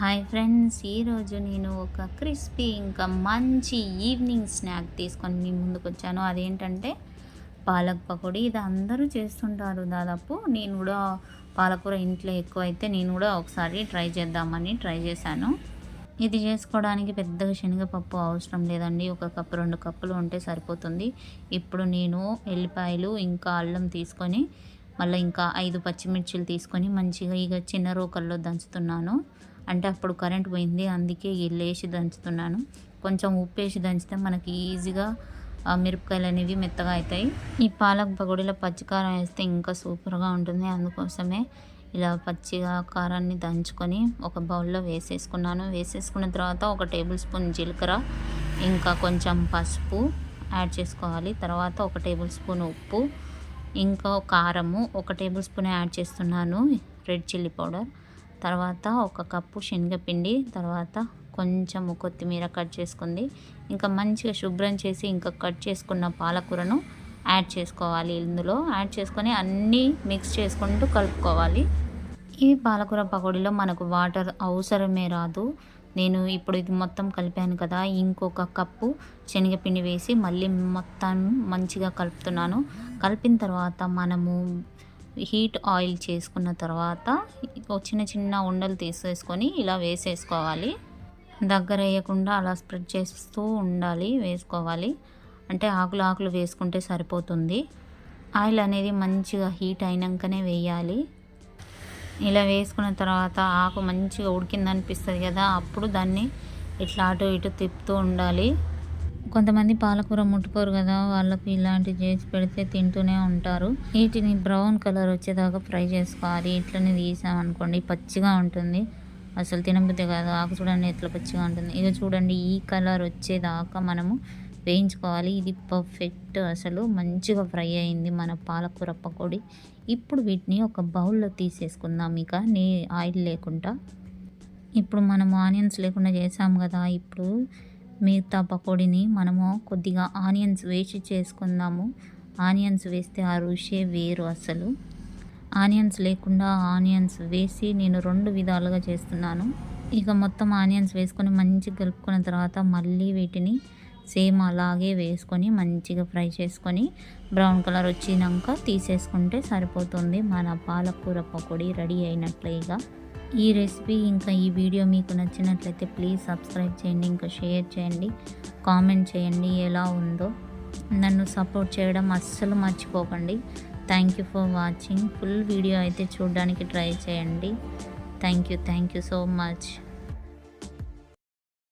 Hi friends ఈరోజు నేను ఒక క్రిస్పీ ఇంకా మంచి ఈవినింగ్ స్నాక్ తీసుకొని మీ ముందుకు వచ్చాను. అదేంటంటే పాలక్ పకోడీ. ఇది అందరూ చేస్తుంటారు దాదాపు. నేను కూడా పాలకూర ఇంట్లో ఎక్కువ అయితే నేను కూడా ఒకసారి ట్రై చేద్దామని ట్రై చేశాను. ఇది చేసుకోవడానికి పెద్దగా శనగపప్పు అవసరం లేదండి. ఒక కప్పు రెండు కప్పులు ఉంటే సరిపోతుంది. ఇప్పుడు నేను ఎల్లిపాయలు ఇంకా అల్లం తీసుకొని మళ్ళీ ఇంకా ఐదు పచ్చిమిర్చిలు తీసుకొని మంచిగా ఇక చిన్న రోకల్లో దంచుతున్నాను. అంటే అప్పుడు కరెంట్ పోయింది. అందుకే వేసి దంచుతున్నాను. కొంచెం ఉప్పు వేసి దంచితే మనకి ఈజీగా మిరపకాయలు అనేవి మెత్తగా అవుతాయి ఈ పాలక్ పకోడీలో పచ్చికారం వేస్తే ఇంకా సూపర్గా ఉంటుంది. అందుకోసమే ఇలా పచ్చిగా కారాన్ని దంచుకొని ఒక బౌల్లో వేసేసుకున్నాను. వేసేసుకున్న తర్వాత ఒక టేబుల్ స్పూన్ జీలకర్ర ఇంకా కొంచెం పసుపు యాడ్ చేసుకోవాలి. తర్వాత ఒక టేబుల్ స్పూన్ ఉప్పు ఇంకా కారము ఒక టేబుల్ స్పూన్ యాడ్ చేస్తున్నాను. Red chilli powder. తర్వాత ఒక కప్పు శనగపిండి తర్వాత కొంచెం కొత్తిమీర కట్ చేసుకుంది. ఇంకా మంచిగా శుభ్రం చేసి ఇంకా కట్ చేసుకున్న పాలకూరను యాడ్ చేసుకోవాలి. ఇందులో యాడ్ చేసుకొని అన్నీ మిక్స్ చేసుకుంటూ కలుపుకోవాలి. ఈ పాలకూర పకోడీలో మనకు వాటర్ అవసరమే రాదు. నేను ఇప్పుడు ఇది మొత్తం కలిపాను కదా. ఇంకొక కప్పు శనగపిండి వేసి మళ్ళీ మొత్తం మంచిగా కలుపుతున్నాను. కలిపిన తర్వాత మనము హీట్ ఆయిల్ చేసుకున్న తర్వాత చిన్న చిన్న ఉండలు తీసేసుకొని ఇలా వేసేసుకోవాలి. దగ్గర వేయకుండా అలా స్ప్రెడ్ చేస్తూ ఉండాలి వేసుకోవాలి. అంటే ఆకులు ఆకులు వేసుకుంటే సరిపోతుంది. ఆయిల్ అనేది మంచిగా హీట్ అయినాకనే వేయాలి. ఇలా వేసుకున్న తర్వాత ఆకు మంచిగా ఉడికిందనిపిస్తుంది కదా అప్పుడు దాన్ని ఇట్లా అటు ఇటు తిప్పుతూ ఉండాలి. కొంతమంది పాలకూర ముట్టుకోరు కదా వాళ్ళకి ఇలాంటివి చేసి పెడితే తింటూనే ఉంటారు. వీటిని బ్రౌన్ కలర్ వచ్చేదాకా ఫ్రై చేసుకోవాలి. ఇట్లనే తీసామనుకోండి పచ్చిగా ఉంటుంది. అసలు తినబుద్దే కాదు. ఆకు చూడండి ఎట్లా పచ్చిగా ఉంటుంది. ఇక చూడండి ఈ కలర్ వచ్చేదాకా మనము వేయించుకోవాలి. ఇది పర్ఫెక్ట్ అసలు మంచిగా ఫ్రై అయింది మన పాలకూర పకోడీ. ఇప్పుడు వీటిని ఒక బౌల్లో తీసేసుకుందాం ఇక. నీ ఆయిల్ లేకుండా. ఇప్పుడు మనం ఆనియన్స్ లేకుండా చేసాం కదా ఇప్పుడు మిగతా పకోడీని మనము కొద్దిగా ఆనియన్స్ వేసి చేసుకుందాము. ఆనియన్స్ వేస్తే ఆ రుషే వేరు అసలు. ఆనియన్స్ లేకుండా ఆనియన్స్ వేసి నేను రెండు విధాలుగా చేస్తున్నాను. ఇక మొత్తం ఆనియన్స్ వేసుకొని మంచిగా కలుపుకున్న తర్వాత మళ్ళీ వీటిని సేమ్ అలాగే వేసుకొని మంచిగా ఫ్రై చేసుకొని బ్రౌన్ కలర్ వచ్చినాక తీసేసుకుంటే సరిపోతుంది. మన పాలకూర పకోడీ రెడీ అయినట్లే ఇక. ఈ రెసిపీ ఇంకా ఈ వీడియో మీకు నచ్చినట్లయితే ప్లీజ్ సబ్స్క్రైబ్ చేయండి ఇంకా షేర్ చేయండి కామెంట్ చేయండి ఎలా ఉందో. నన్ను సపోర్ట్ చేయడం అస్సలు మర్చిపోకండి. Thank you for watching full video అయితే చూడడానికి ట్రై చేయండి. Thank you thank you so much